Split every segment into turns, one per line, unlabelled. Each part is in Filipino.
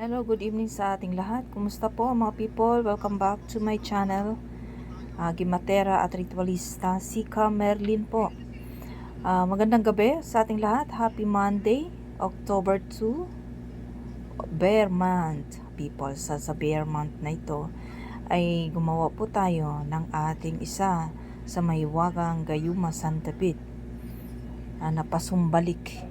Hello, good evening sa ating lahat. Kumusta po mga people? Welcome back to my channel. Uh, Gimatera at Ritualista, Sika Merlin po. Ah, magandang gabi sa ating lahat. Happy Monday, October 2. Bear Month, people. Sa, sa Bear Month na ito ay gumawa po tayo ng ating isa sa mahiwagang Gayuma San David ah, na pasumbalik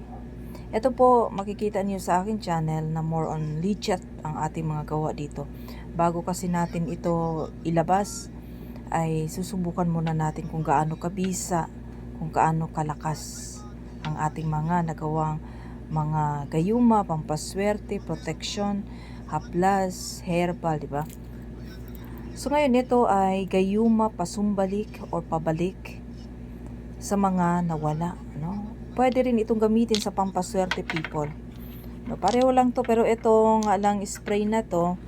ito po, makikita niyo sa akin channel na more on legit ang ating mga gawa dito. Bago kasi natin ito ilabas, ay susubukan muna natin kung gaano kabisa, kung gaano kalakas ang ating mga nagawang mga gayuma, pampaswerte, protection, haplas, herbal, di ba? So ngayon ito ay gayuma pasumbalik or pabalik sa mga nawala, no? Pwede rin itong gamitin sa pampaswerte people. No, pareho lang to pero ito nga lang spray na to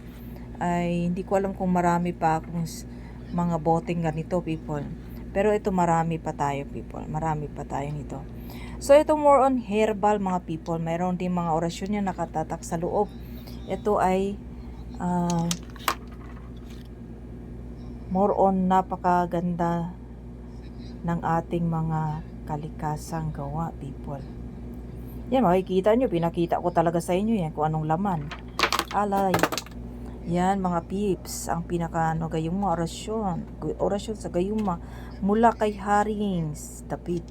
ay hindi ko alam kung marami pa kung mga boteng ganito people. Pero ito marami pa tayo people. Marami pa tayo nito. So ito more on herbal mga people. Mayroon din mga orasyon yan nakatatak sa loob. Ito ay ah, more on napakaganda ng ating mga kalikasang gawa, people. Yan, makikita nyo, pinakita ko talaga sa inyo yan kung anong laman. Alay. Yan, mga pips, ang pinaka ano, gayuma orasyon. Orasyon sa gayuma. Mula kay Harings, David.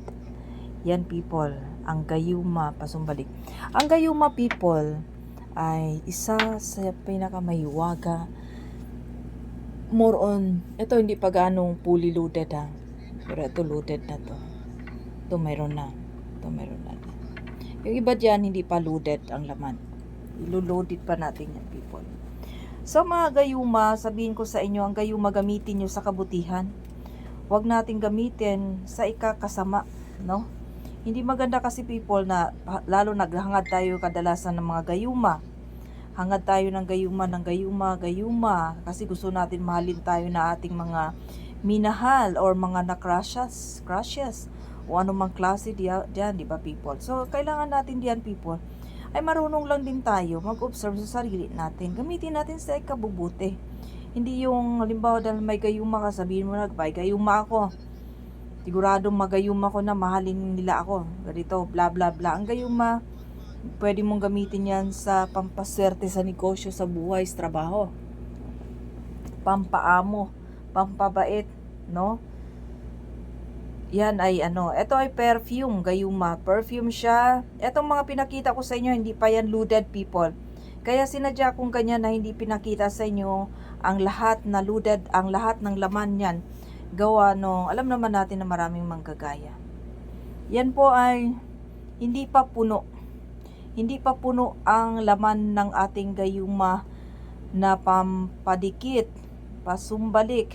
Yan, people, ang gayuma, pasumbalik. Ang gayuma, people, ay isa sa pinakamahiwaga. More on, ito hindi pa ganong fully loaded ha. Pero ito loaded na to. Ito meron na. Ito meron na. Yung iba dyan, hindi pa loaded ang laman. Iloloaded pa natin yan, people. So mga gayuma, sabihin ko sa inyo, ang gayuma gamitin nyo sa kabutihan. Huwag natin gamitin sa ikakasama, no? Hindi maganda kasi people na lalo naghangad tayo kadalasan ng mga gayuma. Hangad tayo ng gayuma ng gayuma, gayuma kasi gusto natin mahalin tayo na ating mga minahal or mga na-crushes, crushes o anumang klase diya, diyan, di ba people? So, kailangan natin diyan people ay marunong lang din tayo mag-observe sa sarili natin. Gamitin natin sa ikabubuti. Hindi yung, halimbawa, dahil may gayuma ka, sabihin mo na, "Bay, gayuma ako. Siguradong magayuma ko na, mahalin nila ako. Ganito, bla bla bla. Ang gayuma, pwede mong gamitin yan sa pampaswerte sa negosyo, sa buhay, sa trabaho. Pampaamo, pampabait, no? Yan ay ano, ito ay perfume, gayuma. Perfume siya. Etong mga pinakita ko sa inyo, hindi pa yan loaded people. Kaya sinadya kong ganyan na hindi pinakita sa inyo ang lahat na loaded, ang lahat ng laman yan. Gawa no, alam naman natin na maraming manggagaya. Yan po ay hindi pa puno. Hindi pa puno ang laman ng ating gayuma na pampadikit, pasumbalik,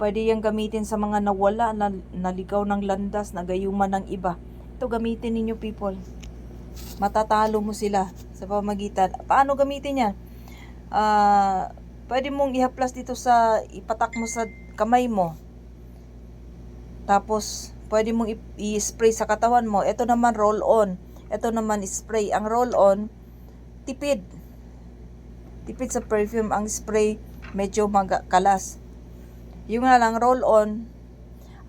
Pwede yung gamitin sa mga nawala, na, naligaw ng landas, nagayuma ng iba. Ito gamitin ninyo people. Matatalo mo sila sa pamagitan. Paano gamitin yan? Ah, pwede mong ihaplas dito sa, ipatak mo sa kamay mo. Tapos, pwede mong i-spray sa katawan mo. Ito naman roll on. Ito naman spray. Ang roll on, tipid. Tipid sa perfume. Ang spray, medyo magkalas. Yung nga lang, roll on.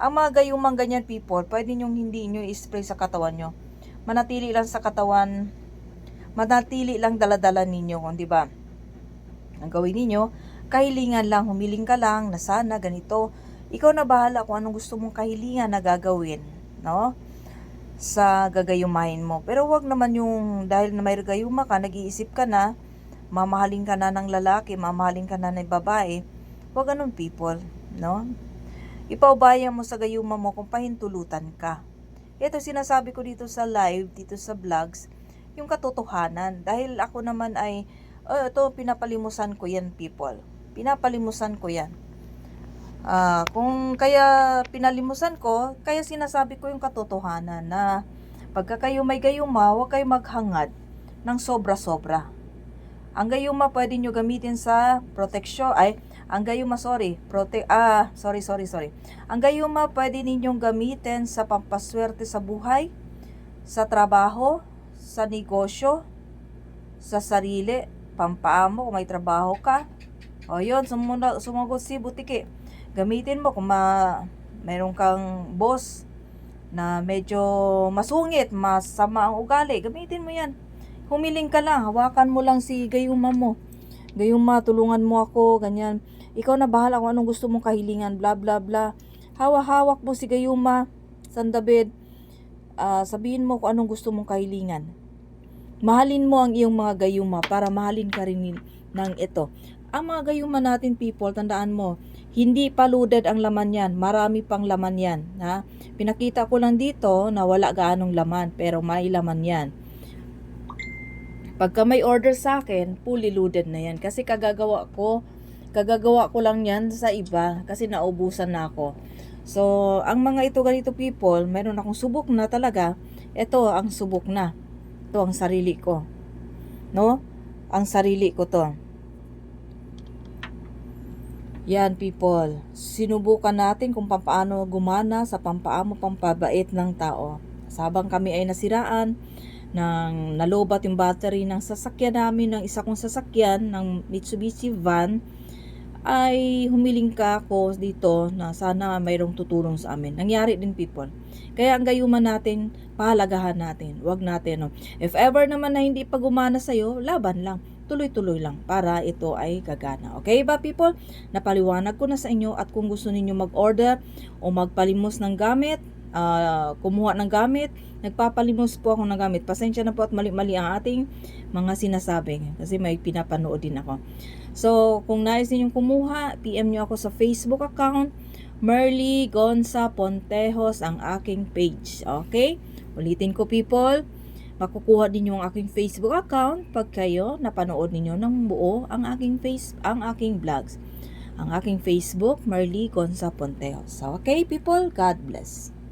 Ang mga gayumang ganyan people, pwede nyong hindi nyo i-spray sa katawan nyo. Manatili lang sa katawan, manatili lang daladala ninyo, di ba? Ang gawin ninyo, kahilingan lang, humiling ka lang, na sana, ganito. Ikaw na bahala kung anong gusto mong kahilingan na gagawin, no? Sa gagayumahin mo. Pero wag naman yung, dahil na may gayuma ka, nag-iisip ka na, mamahalin ka na ng lalaki, mamahalin ka na ng babae, wag ganun people, no? Ipaubaya mo sa gayuma mo kung pahintulutan ka. Ito sinasabi ko dito sa live, dito sa vlogs, yung katotohanan. Dahil ako naman ay, oh, ito pinapalimusan ko yan people. Pinapalimusan ko yan. Ah, kung kaya pinalimusan ko, kaya sinasabi ko yung katotohanan na pagka kayo may gayuma, huwag kayo maghangad ng sobra-sobra. Ang gayuma pwede nyo gamitin sa proteksyon, ay, ang gayuma, sorry, prote, ah, sorry, sorry, sorry. Ang gayuma pwede ninyong gamitin sa pampaswerte sa buhay, sa trabaho, sa negosyo, sa sarili, pampaa mo kung may trabaho ka. O yun, sumunod, sumagot si Butiki. Gamitin mo kung ma, meron kang boss na medyo masungit, masama ang ugali. Gamitin mo yan. Humiling ka lang, hawakan mo lang si gayuma mo. Gayuma, tulungan mo ako, ganyan. Ikaw na bahala kung anong gusto mong kahilingan, bla bla bla. Hawa-hawak mo si gayuma, sandabid. Ah, sabihin mo kung anong gusto mong kahilingan. Mahalin mo ang iyong mga gayuma para mahalin ka rin ng ito. Ang mga gayuma natin people, tandaan mo, hindi pa loaded ang laman yan. Marami pang laman yan. Ha? Pinakita ko lang dito na wala gaanong laman, pero may laman yan. Pagka may order sa akin, fully loaded na yan. Kasi kagagawa ko, kagagawa ko lang yan sa iba kasi naubusan na ako. So, ang mga ito ganito people, meron akong subok na talaga. Ito ang subok na. Ito ang sarili ko. No? Ang sarili ko to. Yan people, sinubukan natin kung paano gumana sa pampaamo pampabait ng tao. Sabang kami ay nasiraan, ng nalobat yung battery ng sasakyan namin, ng isa kong sasakyan, ng Mitsubishi van, ay humiling ka ako dito na sana mayroong tutulong sa amin. Nangyari din people. Kaya ang gayuman natin, pahalagahan natin. Huwag natin. No? If ever naman na hindi pa gumana sa'yo, laban lang. Tuloy-tuloy lang para ito ay gagana. Okay ba people? Napaliwanag ko na sa inyo at kung gusto ninyo mag-order o magpalimos ng gamit, ah, kumuha ng gamit, nagpapalimos po ako ng gamit. Pasensya na po at mali-mali ang ating mga sinasabi kasi may pinapanood din ako. So, kung nais ninyong kumuha, PM nyo ako sa Facebook account, Merly Gonza Pontejos ang aking page. Okay? Ulitin ko people, makukuha din yung aking Facebook account pag kayo napanood ninyo ng buo ang aking face ang aking vlogs. Ang aking Facebook, Merly Gonza Pontejos. Okay people, God bless.